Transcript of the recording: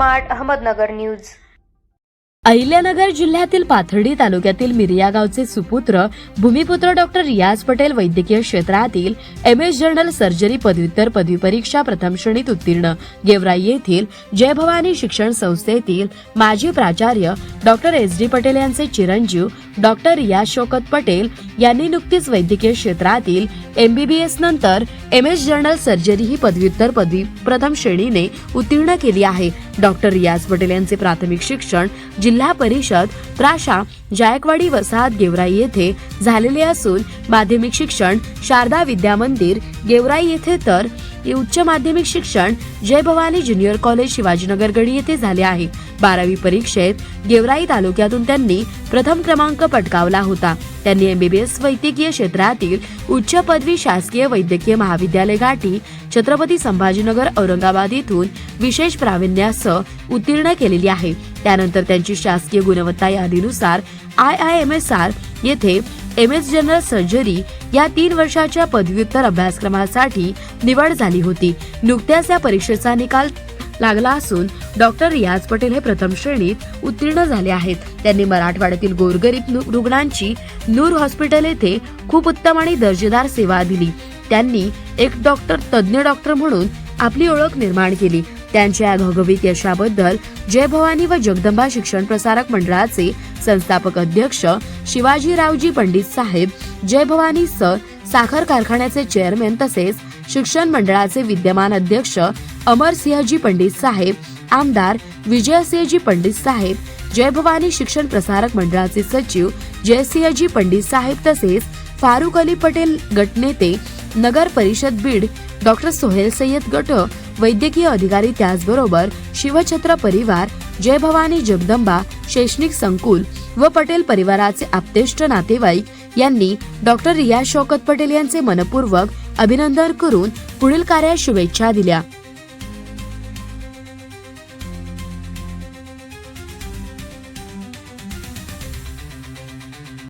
Smart Ahmednagar news. Ahilyanagar जिल्ह्यातील पाथर्डी तालुक्यातील मिरिया गावचे सुपुत्र भूमिपुत्र डॉक्टर रियाज पटेल वैद्यकीय क्षेत्रातील एम एस जनरल सर्जरी पदव्युत्तर पदवी परीक्षा प्रथम श्रेणीत उत्तीर्ण. गेवराई येथील जय भवानी शिक्षण संस्थेतील माजी प्राचार्य डॉक्टर एस डी पटेल यांचे चिरंजीव डॉक्टर रियाज शोकत पटेल यांनी नुकतीच वैद्यकीय क्षेत्रातील एमबीबीएस नंतर एम एस जनरल सर्जरी ही पदव्युत्तर पदवी प्रथम श्रेणीने उत्तीर्ण केली आहे. डॉक्टर रियाज पटेल यांचे प्राथमिक शिक्षण जिल्हा परिषद प्राशा जायकवाडी वसाहत गेवराई येथे झालेले असून माध्यमिक शिक्षण शारदा विद्या मंदिर गेवराई येथे तर उच्च माध्यमिक शिक्षण जय भवानी ज्युनियर कॉलेज शिवाजीनगर गडी येथे झाले आहे. बारावी परीक्षेत गेवराई तालुक्यातून त्यांनी प्रथम क्रमांक पटकावला होता. त्यांनी एमबीबीएस वैद्यकीय क्षेत्रातील उच्च पदवी शासकीय वैद्यकीय महाविद्यालय गाठी छत्रपती संभाजीनगर औरंगाबाद येथून विशेष प्रावीण्यासह उत्तीर्ण केलेली आहे. त्यानंतर त्यांची शासकीय गुणवत्ता यादीनुसार I I M S R येथे एम एस जनरल सर्जरी या तीन वर्षाच्या पदव्युत्तर अभ्यासक्रमासाठी निवड झाली होती. नुकत्याच या परीक्षेचा निकाल लागला असून डॉक्टर रियाज पटेल हे प्रथम श्रेणीत उत्तीर्ण झाले आहेत. त्यांनी मराठवाड्यातील गोरगरीब रुग्णांची नूर हॉस्पिटल येथे खूप उत्तम आणि दर्जेदार सेवा दिली. त्यांनी एक डॉक्टर तज्ज्ञ डॉक्टर म्हणून आपली ओळख निर्माण केली. त्यांच्या या घवघवीत यशाबद्दल जय भवानी व जगदंबा शिक्षण प्रसारक मंडळाचे संस्थापक अध्यक्ष शिवाजीरावजी पंडित साहेब जय भवानी सर साखर कारखान्याचे चेअरमॅन तसेच शिक्षण मंडळाचे विद्यमान अध्यक्ष अमरसिंहजी पंडित साहेब आमदार विजयसिंहजी पंडित साहेब जय भवानी शिक्षण प्रसारक मंडळाचे सचिव जयसिंहजी पंडित साहेब तसेच फारुख अली पटेल गटनेते नगर परिषद बीड डॉक्टर सोहेल सय्यद गट वैद्यकीय अधिकारी त्याचबरोबर शिवछत्र परिवार जय भवानी जगदंबा शैक्षणिक संकुल व पटेल परिवाराचे आप्तेष्ट नातेवाईक यांनी डॉक्टर रिया शौकत पटेल यांचे मनपूर्वक अभिनंदन करून पुढील कार्यास शुभेच्छा दिल्या.